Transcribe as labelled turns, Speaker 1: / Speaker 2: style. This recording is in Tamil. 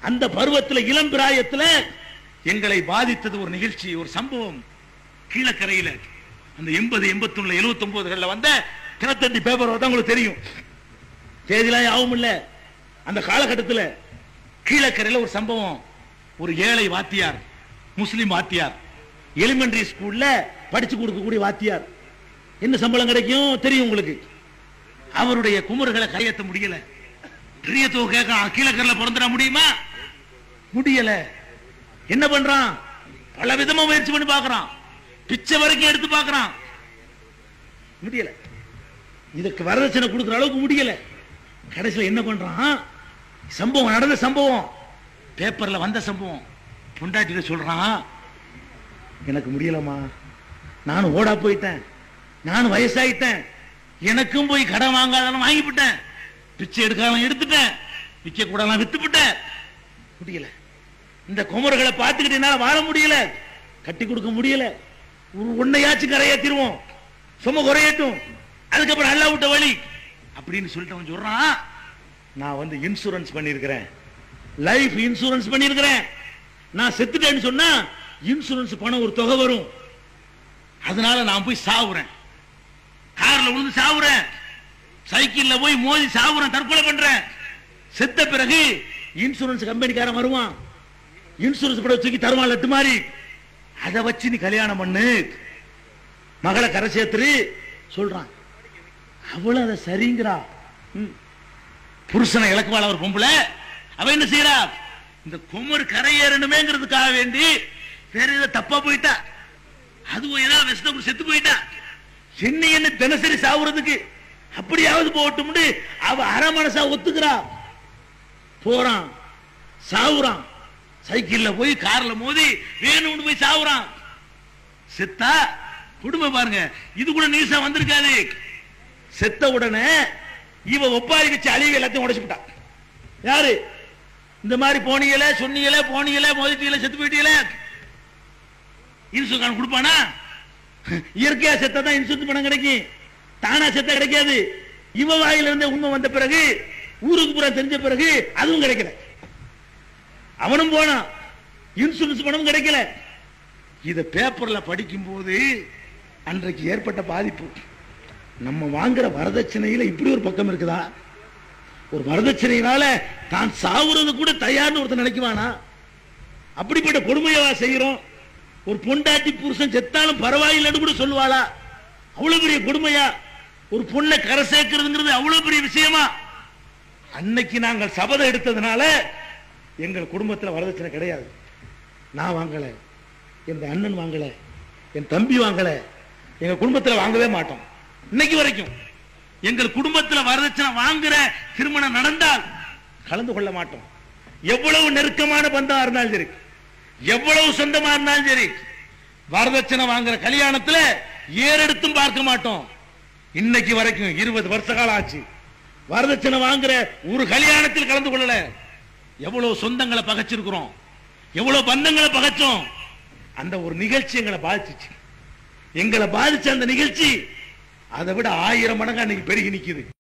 Speaker 1: அந்த பருவத்தில் இளம் பிராயத்துல எங்களை பாதித்தது ஒரு நிகழ்ச்சி ஒரு சம்பவம். கீழக்கரையில அந்த எண்பது எண்பத்தொன்னுல எழுபத்தி ஒன்பதுகள்ல வந்த தினத்தந்தி பேப்பர் தான் உங்களுக்கு தெரியும். தேதிலாம் யாவும் இல்லை. அந்த காலகட்டத்தில் கீழக்கரையில ஒரு சம்பவம். ஒரு ஏழை வாத்தியார் முஸ்லீம் வாத்தியார் எலிமெண்டரி ஸ்கூல்ல படிச்சு கொடுக்கக்கூடிய வாத்தியார். என்ன சம்பளம் கிடைக்கும்? தெரியும் உங்களுக்கு. அவருடைய குமர்களை கையெத்த முடியல. பெரிய தொகை கேட்கறான் பிறந்துட முடியுமா? முடியல. என்ன பண்றான்? பல விதமா முயற்சி பண்ணி பார்க்கறான். பிச்சை வரைக்கும் எடுத்து பார்க்கறான். முடியல. இதுக்கு வரதட்சணை கொடுக்குற அளவுக்கு முடியல. கடைசியில் என்ன பண்றான்? சம்பவம் நடந்த சம்பவம். பேப்பர்ல வந்த சம்பவம். பொண்டாட்டிட்ட சொல்றான் எனக்கு முடியலம்மா. நானும் ஓடா போயிட்டேன். நானும் வயசாயிட்டேன். எனக்கும் போய் கடன் வாங்காதாலும் வாங்கிவிட்டேன். பிச்சை எடுக்காம எடுத்துட்டேன். விற்க கூடலாம் வித்துவிட்டேன் முடியல. இந்த குமர்களை பார்த்துக்கிட்டு என்னால வாழ முடியல. கட்டி கொடுக்க முடியல. உன்னையாச்சும் கரையேத்திருவோம் சும்மா குறையட்டும். அதுக்கப்புறம் அல்லா விட்ட வழி. அப்படின்னு சொல்லிட்டு அவன் சொல்றான். நான் வந்து இன்சூரன்ஸ் பண்ணியிருக்கிறேன். லைஃப் இன்சூரன்ஸ் பண்ணியிருக்கிறேன். நான் செத்துட்டேன்னு சொன்னா இன்சூரன்ஸ் பணம் ஒரு தொகை வரும். அதனால நான் போய் சாவுறேன். கார்ல விழுந்து சாவுறேன். சைக்கிள்ல போய் மோதி சாவுறேன் தற்கொலை பண்றேன். செத்த பிறகு இன்சூரன்ஸ் கம்பெனிக்காரன் வருவான். இன்சூரன்ஸ் படம் தூக்கி தருவான் லட்டு மாதிரி. அதை வச்சு நீ கல்யாணம் பண்ணு. மகளை கரை சேர்த்துரு சொல்றான். அவளும் அதை சரிங்கிறா. ம். புருஷனை இலக்குவாள் அவர் பொம்பளை அவ என்ன செய்யறா இந்த குமர் கரையேறணுமேங்கிறதுக்காக வேண்டி வேற ஏதோ தப்பா போயிட்டா. அதுவும் ஏதாவது விஷத்தை செத்து போயிட்டா. சின்ன என்ன தினசரி சாவுறதுக்கு அப்படியாவது போகட்டும்னு அவ அரை மனசா ஒத்துக்கிறா. போறான். சாவுறான். சைக்கிள்ல போய் கார்ல மோதி வேணும்னு போய் சாவுறான். செத்தா குடும்பம் பாருங்க இது கூட நீசா வந்திருக்காது. செத்த உடனே இவ ஒப்பாரி வச்சு அழிவு எல்லாத்தையும் உடைச்சுட்டான் யாரு? இந்த மாதிரி போனீங்கள சொன்னீங்களே போனீங்களே மோதிட்டீங்களே செத்து போயிட்டீங்களே. இன்சூரன்ஸ் கொடுப்பானா? இயற்கையா செத்தா தான் இன்சூரன்ஸ் பணம் கிடைக்கும். தானா செத்த கிடைக்காது. இவ வாயில இருந்து உண்மை வந்த பிறகு ஊருக்கு பூரா தெரிஞ்ச பிறகு அதுவும் கிடைக்கல. அவனும் போனான். இன்சூரன்ஸ் பணம் கிடைக்கல. இத பேப்பர்ல படிக்கும் போது அன்றைக்கு ஏற்பட்ட பாதிப்பு. நம்ம வாங்குற வரதட்சணையில இப்படி ஒரு பக்கம் இருக்குதா? ஒரு வரதட்சணையினால தான் சாவுறது கூட தயார்னு ஒருத்தன் நினைக்குவானா? அப்படிப்பட்ட கொடுமையவா செய்யறோம்? ஒரு பொண்டாட்டி புருஷன் செத்தாலும் பரவாயில்லைன்னு கூட சொல்லுவாளா? அவ்வளவு பெரிய கொடுமையா? ஒரு பொண்ணை கரை சேர்க்கிறதுங்கிறது அவ்வளவு பெரிய விஷயமா? அன்னைக்கு நாங்கள் சபதம் எடுத்ததுனால எங்கள் குடும்பத்தில் வரதட்சணை கிடையாது. நான் வாங்கல என் அண்ணன் வாங்கல என் தம்பி வாங்கல எங்க குடும்பத்தில் வாங்கவே மாட்டோம். இன்னைக்கு வரைக்கும் எங்கள் குடும்பத்தில் வரதட்சணை வாங்குற திருமணம் நடந்தால் கலந்து கொள்ள மாட்டோம். எவ்வளவு நெருக்கமான பந்தம் இருந்தாலும் சரி எவ்வளவு சொந்தமா இருந்தாலும் சரி வரதட்சணை வாங்குற கல்யாணத்துல ஏறெடுத்தும் பார்க்க மாட்டோம். இன்னைக்கு வரைக்கும் இருபது வருஷ காலம் ஆச்சு. வரதட்சணை வாங்குற ஒரு கல்யாணத்தில் கலந்து கொள்ளல. எவ்வளவு சொந்தங்களை பகைச்சிருக்கிறோம். எவ்வளவு பந்தங்களை பகைச்சோம். அந்த ஒரு நிகழ்ச்சி எங்களை பாதிச்சு எங்களை பாதிச்ச அந்த நிகழ்ச்சி அதை விட ஆயிரம் மடங்கு அன்னைக்கு பெருகி நிக்குது.